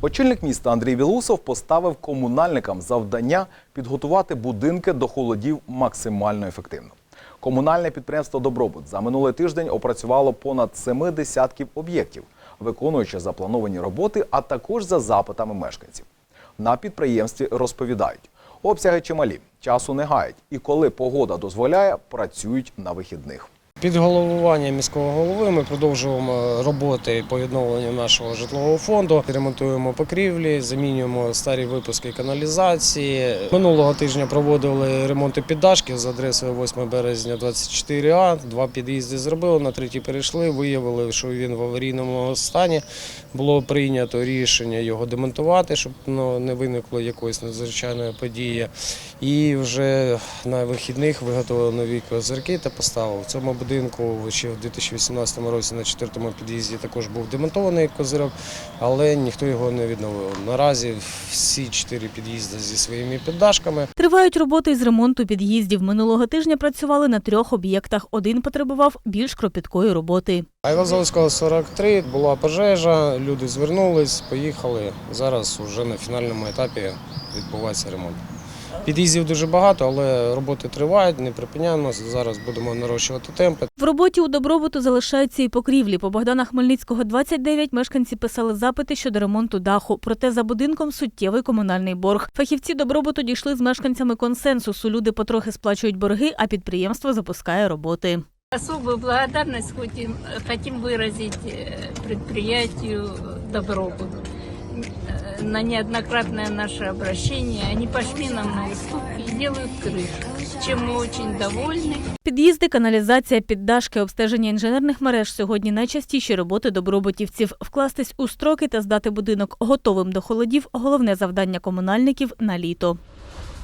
Очільник міста Андрій Білусов поставив комунальникам завдання підготувати будинки до холодів максимально ефективно. Комунальне підприємство Добробут за минулий тиждень опрацювало понад семи десятків об'єктів, виконуючи заплановані роботи, а також за запитами мешканців. На підприємстві розповідають, обсяги чималі, часу не гають, і коли погода дозволяє, працюють на вихідних. Під головування міського голови ми продовжуємо роботи по відновленню нашого житлового фонду. Ремонтуємо покрівлі, замінюємо старі випуски каналізації. Минулого тижня проводили ремонти піддашків з адресою 8 березня 24А. Два під'їзди зробили, на третій перейшли. Виявили, що він в аварійному стані. Було прийнято рішення його демонтувати, щоб ну, не виникло якоїсь надзвичайної події. І вже на вихідних виготовили нові козирки та поставили. В цьому будинку ще в 2018 році на четвертому під'їзді також був демонтований козирок, але ніхто його не відновив. Наразі всі чотири під'їзди зі своїми піддашками. Тривають роботи із ремонту під'їздів. Минулого тижня працювали на трьох об'єктах. Один потребував більш кропіткої роботи. Айвазовського 43 була пожежа, люди звернулись, поїхали. Зараз вже на фінальному етапі відбувається ремонт. Під'їздів дуже багато, але роботи тривають, не припиняємося. Зараз будемо нарощувати темпи. В роботі у добробуту залишаються і покрівлі. По Богдана Хмельницького 29 мешканці писали запити щодо ремонту даху. Проте за будинком суттєвий комунальний борг. Фахівці добробуту дійшли з мешканцями консенсусу. Люди потрохи сплачують борги, а підприємство запускає роботи. Особую благодарность хотим, хотим выразить э, предприятию «Добробут» э, на неоднократное наше обращение. Они пошли нам на уступки и делают крышу, чем мы очень довольны. Під'їзди, каналізація, піддашки, обстеження інженерних мереж сьогодні найчастіші роботи добробутівців. Вкластись у строки та здати будинок готовим до холодів головне завдання комунальників на літо.